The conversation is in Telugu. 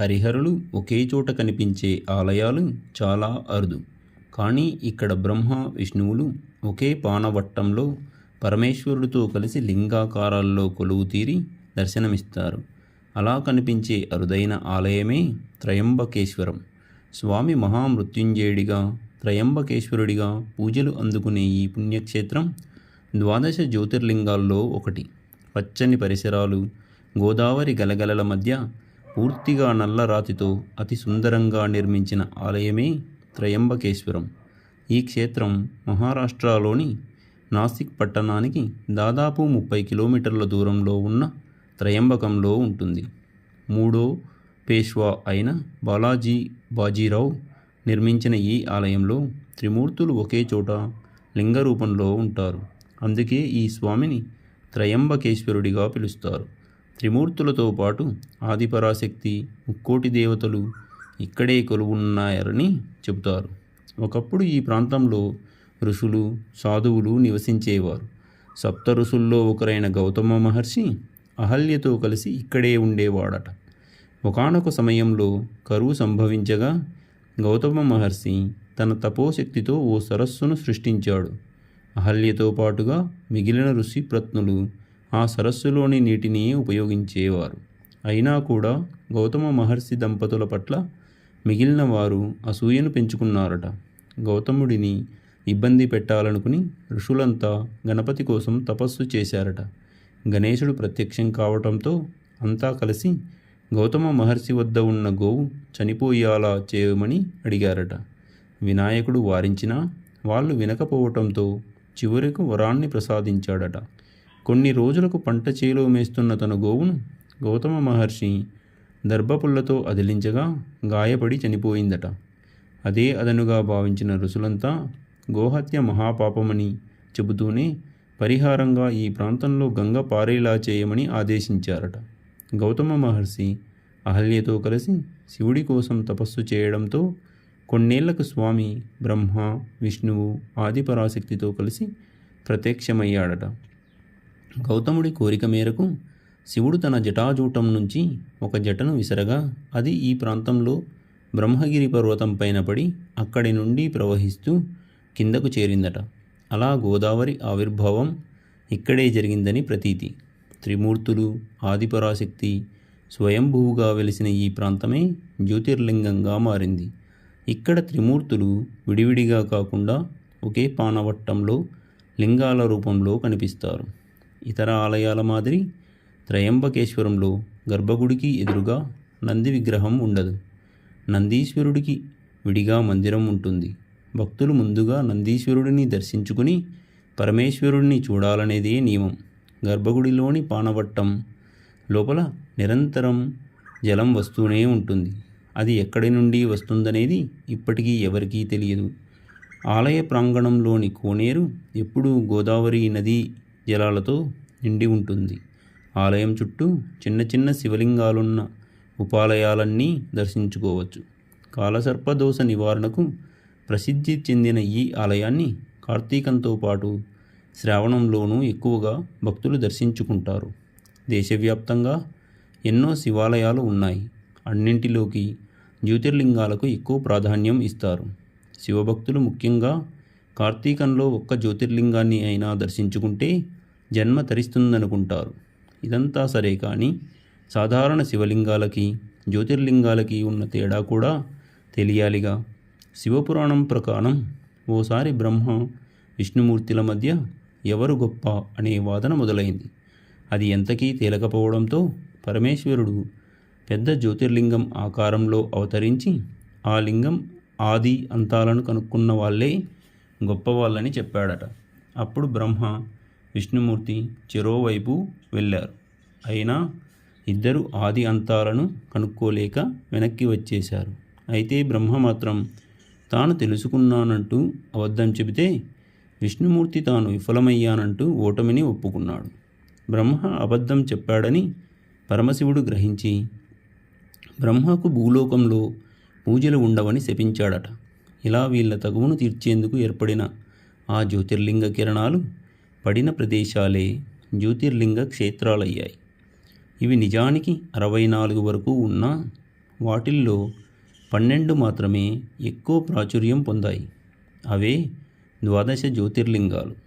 హరిహరులు ఒకే చోట కనిపించే ఆలయాలు చాలా అరుదు. కానీ ఇక్కడ బ్రహ్మ విష్ణువులు ఒకే పానవట్టంలో పరమేశ్వరుడితో కలిసి లింగాకారాల్లో కొలువు తీరి దర్శనమిస్తారు. అలా కనిపించే అరుదైన ఆలయమే త్రయంబకేశ్వరం. స్వామి మహామృత్యుంజయుడిగా త్రయంబకేశ్వరుడిగా పూజలు అందుకునే ఈ పుణ్యక్షేత్రం ద్వాదశ జ్యోతిర్లింగాల్లో ఒకటి. పచ్చని పరిసరాలు గోదావరి గలగలల మధ్య పూర్తిగా నల్లరాతితో అతి సుందరంగా నిర్మించిన ఆలయమే త్రయంబకేశ్వరం. ఈ క్షేత్రం మహారాష్ట్రలోని నాసిక్ పట్టణానికి దాదాపు ముప్పై కిలోమీటర్ల దూరంలో ఉన్న త్రయంబకంలో ఉంటుంది. మూడో పేష్వా అయిన బాలాజీ బాజీరావు నిర్మించిన ఈ ఆలయంలో త్రిమూర్తులు ఒకే చోట లింగ రూపంలో ఉంటారు. అందుకే ఈ స్వామిని త్రయంబకేశ్వరుడిగా పిలుస్తారు. త్రిమూర్తులతో పాటు ఆదిపరాశక్తి ముక్కోటి దేవతలు ఇక్కడే కొలువున్నారని చెబుతారు. ఒకప్పుడు ఈ ప్రాంతంలో ఋషులు సాధువులు నివసించేవారు. సప్త ఋషుల్లో ఒకరైన గౌతమ మహర్షి అహల్యతో కలిసి ఇక్కడే ఉండేవాడట. ఒకానొక సమయంలో కరువు సంభవించగా గౌతమ మహర్షి తన తపోశక్తితో ఓ సరస్సును సృష్టించాడు. అహల్యతో పాటుగా మిగిలిన ఋషి ప్రత్నులు ఆ సరస్సులోని నీటిని ఉపయోగించేవారు. అయినా కూడా గౌతమ మహర్షి దంపతుల పట్ల మిగిలిన వారు అసూయను పెంచుకున్నారట. గౌతముడిని ఇబ్బంది పెట్టాలనుకుని ఋషులంతా గణపతి కోసం తపస్సు చేశారట. గణేశుడు ప్రత్యక్షం కావటంతో అంతా కలిసి గౌతమ మహర్షి వద్ద ఉన్న గోవు చనిపోయేలా చేయమని అడిగారట. వినాయకుడు వారించినా వాళ్ళు వినకపోవటంతో చివరకు వరాన్ని ప్రసాదించాడట. కొన్ని రోజులకు పంట చేలో మేస్తున్న తన గోవును గౌతమ మహర్షి దర్భపుల్లతో అదిలించగా గాయపడి చనిపోయిందట. అదే అదనుగా భావించిన ఋషులంతా గోహత్య మహాపాపమని చెబుతూనే పరిహారంగా ఈ ప్రాంతంలో గంగ పారేలా చేయమని ఆదేశించారట. గౌతమ మహర్షి అహల్యతో కలిసి శివుడి కోసం తపస్సు చేయడంతో కొన్నేళ్ళకు స్వామి బ్రహ్మ విష్ణువు ఆదిపరాశక్తితో కలిసి ప్రత్యక్షమయ్యాడట. గౌతముడి కోరిక మేరకు శివుడు తన జటాజూటం నుంచి ఒక జటను విసరగా అది ఈ ప్రాంతంలో బ్రహ్మగిరి పర్వతం పైన పడి అక్కడి నుండి ప్రవహిస్తూ కిందకు చేరిందట. అలా గోదావరి ఆవిర్భావం ఇక్కడే జరిగిందని ప్రతీతి. త్రిమూర్తులు ఆదిపరాశక్తి స్వయంభూవుగా వెలిసిన ఈ ప్రాంతమే జ్యోతిర్లింగంగా మారింది. ఇక్కడ త్రిమూర్తులు విడివిడిగా కాకుండా ఒకే పానవట్టంలో లింగాల రూపంలో కనిపిస్తారు. ఇతర ఆలయాల మాదిరి త్రయంబకేశ్వరంలో గర్భగుడికి ఎదురుగా నంది విగ్రహం ఉండదు. నందీశ్వరుడికి విడిగా మందిరం ఉంటుంది. భక్తులు ముందుగా నందీశ్వరుడిని దర్శించుకుని పరమేశ్వరుడిని చూడాలనేదే నియమం. గర్భగుడిలోని పానవట్టం లోపల నిరంతరం జలం వస్తూనే ఉంటుంది. అది ఎక్కడి నుండి వస్తుందనేది ఇప్పటికీ ఎవరికీ తెలియదు. ఆలయ ప్రాంగణంలోని కోనేరు ఎప్పుడూ గోదావరి నది జలాలతో నిండి ఉంటుంది. ఆలయం చుట్టూ చిన్న చిన్న శివలింగాలున్న ఉపాలయాలన్నీ దర్శించుకోవచ్చు. కాలసర్పదోష నివారణకు ప్రసిద్ధి చెందిన ఈ ఆలయాన్ని కార్తీకంతో పాటు శ్రావణంలోనూ ఎక్కువగా భక్తులు దర్శించుకుంటారు. దేశవ్యాప్తంగా ఎన్నో శివాలయాలు ఉన్నాయి. అన్నింటిలోకి జ్యోతిర్లింగాలకు ఎక్కువ ప్రాధాన్యం ఇస్తారు. శివభక్తులు ముఖ్యంగా కార్తీకంలో ఒక్క జ్యోతిర్లింగాన్ని అయినా దర్శించుకుంటే జన్మ తరిస్తుందనుకుంటారు ఇదంతా సరే కానీ సాధారణ శివలింగాలకి జ్యోతిర్లింగాలకి ఉన్న తేడా కూడా తెలియాలిగా. శివపురాణం ప్రకారం ఓసారి బ్రహ్మ విష్ణుమూర్తుల మధ్య ఎవరు గొప్ప అనే వాదన మొదలైంది. అది ఎంతకీ తేలకపోవడంతో పరమేశ్వరుడు పెద్ద జ్యోతిర్లింగం ఆకారంలో అవతరించి ఆ లింగం ఆది అంతాలను కనుక్కున్న వాళ్ళే గొప్పవాళ్ళని చెప్పాడట. అప్పుడు బ్రహ్మ విష్ణుమూర్తి చెరోవైపు వెళ్ళారు. అయినా ఇద్దరు ఆది అంతాలను కనుక్కోలేక వెనక్కి వచ్చేశారు. అయితే బ్రహ్మ మాత్రం తాను తెలుసుకున్నానంటూ అబద్ధం చెబితే విష్ణుమూర్తి తాను విఫలమయ్యానంటూ ఓటమిని ఒప్పుకున్నాడు. బ్రహ్మ అబద్ధం చెప్పాడని పరమశివుడు గ్రహించి బ్రహ్మకు భూలోకంలో పూజలు ఉండవని శపించాడట. ఇలా వీళ్ళ తగువును తీర్చేందుకు ఏర్పడిన ఆ జ్యోతిర్లింగ కిరణాలు పడిన ప్రదేశాలే జ్యోతిర్లింగ క్షేత్రాలయ్యాయి. ఇవి నిజానికి అరవై నాలుగు వరకు ఉన్న వాటిల్లో పన్నెండు మాత్రమే ఎక్కువ ప్రాచుర్యం పొందాయి. అవే ద్వాదశ జ్యోతిర్లింగాలు.